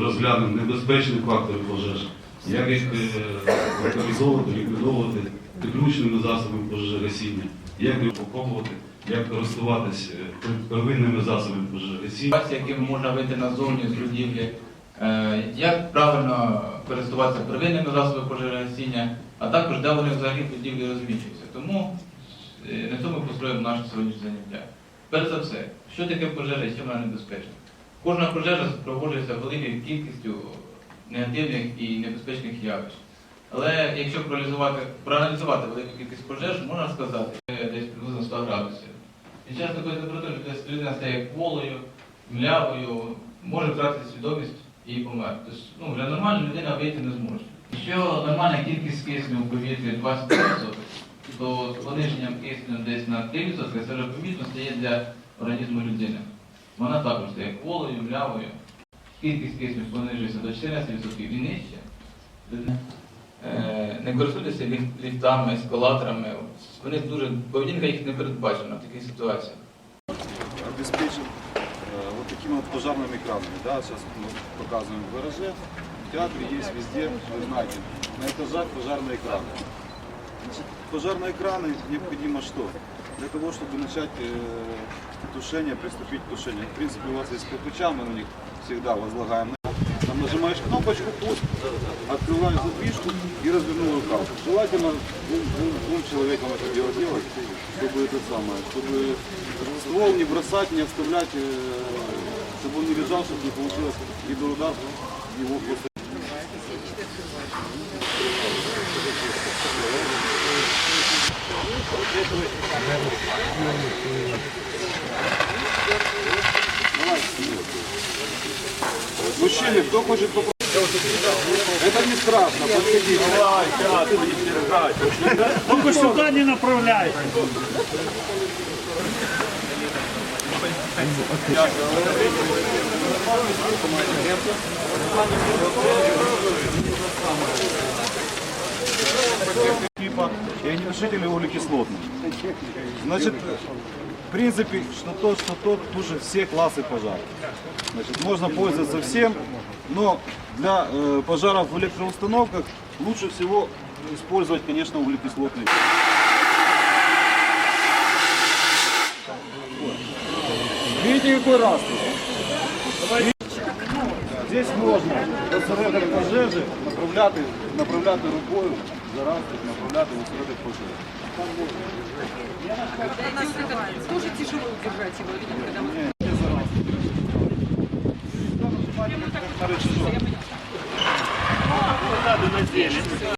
розглянемо небезпечні фактори пожеж, як їх е, локалізовувати, ліквідовувати технічними засобами пожежогасіння, як їх окопувати, як користуватись е, первинними засобами пожежогасіння. якими можна вийти назовні з будівлі, е, як правильно користуватися первинними засобами пожежогасіння, а також де вони взагалі будівлі розміщуються. Тому е, на цьому построїмо наше сьогоднішнє заняття. Перш за все, що таке пожежа і чим вона небезпечна? Кожна пожежа супроводжується великою кількістю негативних і небезпечних явищ. Але якщо проаналізувати, проаналізувати велику кількість пожеж, можна сказати, е, десь приблизно 100 градусів. Під час такої температури людина стає кволою, млявою, може втратити свідомість і померти. Тобто, ну, для нормальної людини вийти не зможе. Якщо нормальна кількість кисню у повітрі 20%, то з пониженням кисню десь на 3% це вже помітно стає для організму людини Вона також стає кволою, млявою. Кількість кисню понижується до 14% і нижче. Людина е, не користуйтеся ліф- ліфтами, ескалаторами. Вони дуже поведінка їх не передбачена в таких ситуаціях. обеспечен э, вот такими вот пожарными экранами. Да, сейчас вот мы показываем в гараже. В театре есть везде, вы знаете, на этажах пожарные экраны. Значит, пожарные экраны необходимо что? Для того, чтобы начать э, тушение, приступить к тушению. В принципе, у вас есть кирпича, мы на них всегда возлагаем. Там нажимаешь кнопочку, пуск, открываешь задвижку и развернул рукав. Желательно двум, двум- двум человекам это дело делать, чтобы это самое, чтобы ствол не бросать, не оставлять, э, чтобы он не лежал, чтобы не получилось гидроудар, его просто Мужчины, кто хочет попросить? Это не страшно, подходите. Только сюда не направляйте. Типа и огнетушители углекислотные. Значит, в принципе, что тот, что тот, уже все классы пожаров. Значит, можно пользоваться всем, но для э, пожаров в электроустановках лучше всего использовать, конечно, углекислотный. Видите, какой раз Здесь можно осередок пожежі направляти, направляти рукою, заразити, направляти в осередок пожежі. Тоже тяжело удержать его, видимо, когда мы Ні, так.